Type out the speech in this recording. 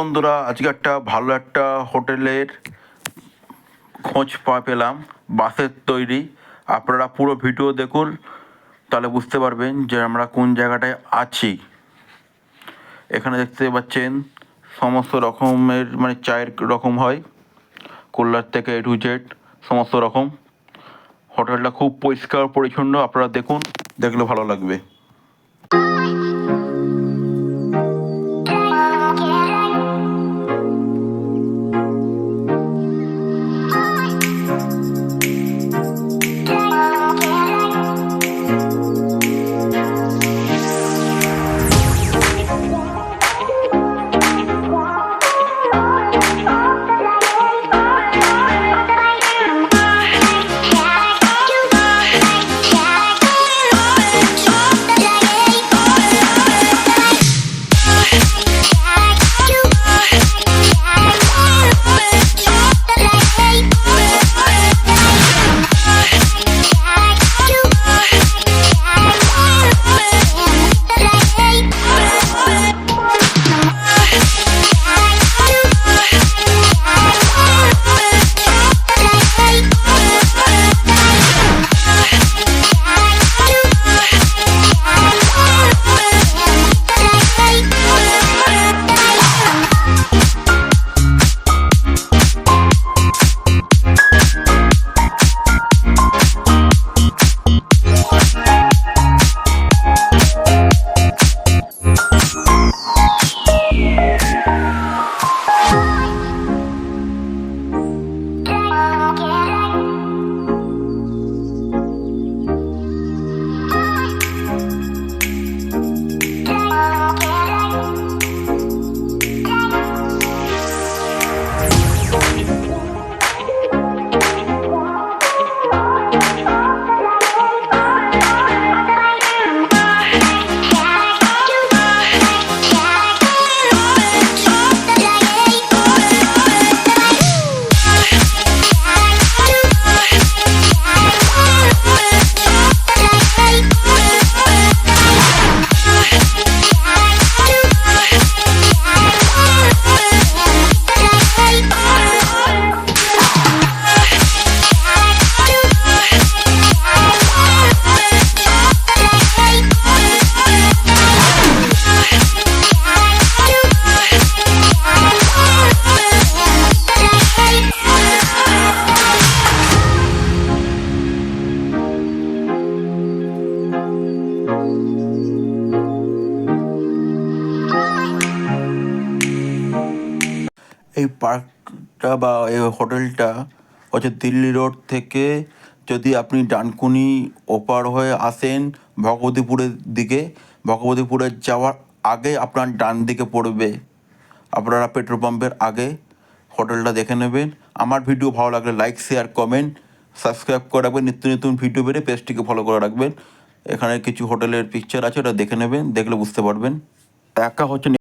বন্ধুরা আজকে একটা ভালো একটা হোটেলের খোঁজ পা পেলাম, বাসের তৈরি। আপনারা পুরো ভিডিও দেখুন, তাহলে বুঝতে পারবেন যে আমরা কোন জায়গাটায় আছি। এখানে দেখতে পাচ্ছেন, সমস্ত রকমের মানে চায়ের রকম হয় কল্যাণ থেকে এ টু জেড, সমস্ত রকম। হোটেলটা খুব পরিষ্কার পরিচ্ছন্ন, আপনারা দেখুন, দেখলে ভালো লাগবে। এই পার্কটা বা এই হোটেলটা হচ্ছে দিল্লি রোড থেকে যদি আপনি ডানকুনি ওপার হয়ে আসেন ভগবতীপুরের দিকে, ভগবতীপুরে যাওয়ার আগে আপনার ডান দিকে পড়বে। আপনারা পেট্রোল পাম্পের আগে হোটেলটা দেখে নেবেন। আমার ভিডিও ভালো লাগলে লাইক, শেয়ার, কমেন্ট, সাবস্ক্রাইব করে রাখবেন। নিত্য নতুন ভিডিও বেড়ে পেজটিকে ফলো করে রাখবেন। এখানে কিছু হোটেলের পিকচার আছে, ওটা দেখে নেবেন। দেখলে বুঝতে পারবেন। একা হচ্ছে